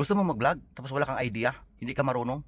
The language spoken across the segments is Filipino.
Gusto mo mag-vlog tapos wala kang idea, hindi ka marunong?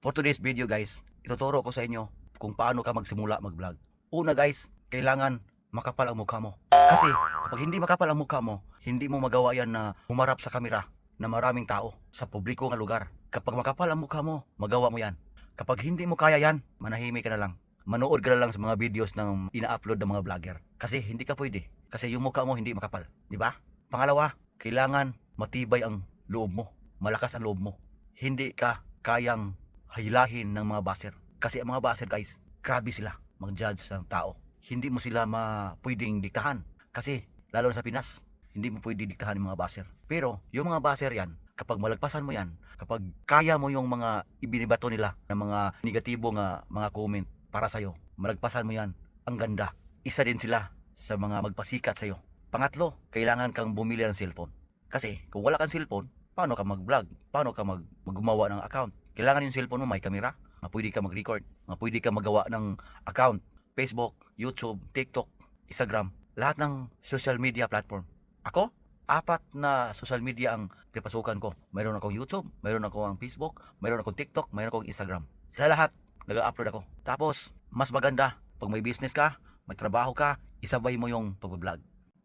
For today's video guys, ituturo ko sa inyo kung paano ka magsimula mag-vlog. Una guys, kailangan makapal ang mukha mo. Kasi kapag hindi makapal ang mukha mo, hindi mo magawa yan na humarap sa kamera na maraming tao sa publiko nga lugar. Kapag makapal ang mukha mo, magawa mo yan. Kapag hindi mo kaya yan, manahimik ka na lang. Manood ka na lang sa mga videos ng ina-upload ng mga vlogger. Kasi hindi ka pwede. Kasi yung mukha mo hindi makapal. Di ba? Pangalawa, kailangan matibay ang loob mo. Malakas ang loob mo. Hindi ka kayang hilahin ng mga baser. Kasi ang mga baser guys, grabe sila mag-judge ng tao. Hindi mo sila ma pwedeng diktahan. Kasi lalo na sa Pinas, hindi mo pwede diktahan yung mga baser. Pero yung mga baser yan, kapag malagpasan mo yan, kapag kaya mo yung mga ibinibato nila ng mga negatibo nga mga comment para sa'yo, malagpasan mo yan, ang ganda. Isa din sila sa mga magpasikat sa'yo. Pangatlo, kailangan kang bumili ng cellphone. Kasi kung wala kang cellphone, paano ka mag-vlog? Paano ka mag maggumawa ng account? Kailangan yung cellphone mo may kamera, nga pwede ka mag-record, nga pwede ka magawa ng account, Facebook, YouTube, TikTok, Instagram, lahat ng social media platform. Ako, apat na social media ang pinapasukan ko. Mayroon akong YouTube, mayroon akong Facebook, mayroon akong TikTok, mayroon akong Instagram. Sa lahat, nag-upload ako. Tapos, mas maganda, pag may business ka, may trabaho ka, isabay mo yung pag-vlog.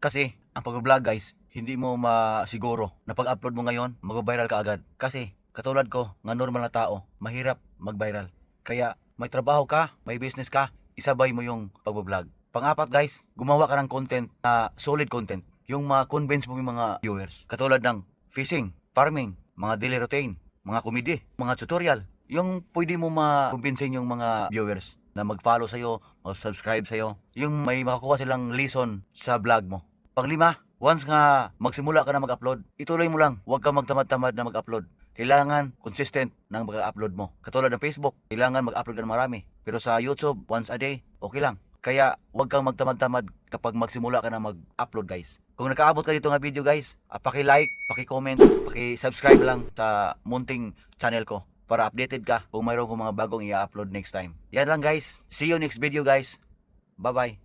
Kasi, ang pag-vlog guys, hindi mo masiguro na pag-upload mo ngayon, mag-viral ka agad. Kasi, katulad ko, nga normal na tao, mahirap mag-viral. Kaya, may trabaho ka, may business ka, isabay mo yung pag-vlog. Pang-apat guys, gumawa ka ng content na solid content. Yung ma-convince mo yung mga viewers. Katulad ng fishing, farming, mga daily routine, mga comedy, mga tutorial. Yung pwede mo ma-convince yung mga viewers na mag-follow sa'yo, mag-subscribe sa'yo. Yung may makukuha silang lesson sa vlog mo. Panglima, once nga magsimula ka na mag-upload, ituloy mo lang. Huwag ka magtamad-tamad na mag-upload. Kailangan consistent ng mag-upload mo. Katulad ng Facebook, kailangan mag-upload ka ng marami. Pero sa YouTube, once a day, okay lang. Kaya huwag kang magtamad-tamad kapag magsimula ka na mag-upload guys. Kung nakaabot ka dito nga video guys, ah, paki-like, paki-comment, paki-subscribe lang sa munting channel ko para updated ka kung mayroon kong mga bagong i-upload next time. Yan lang guys. See you next video guys. Bye-bye.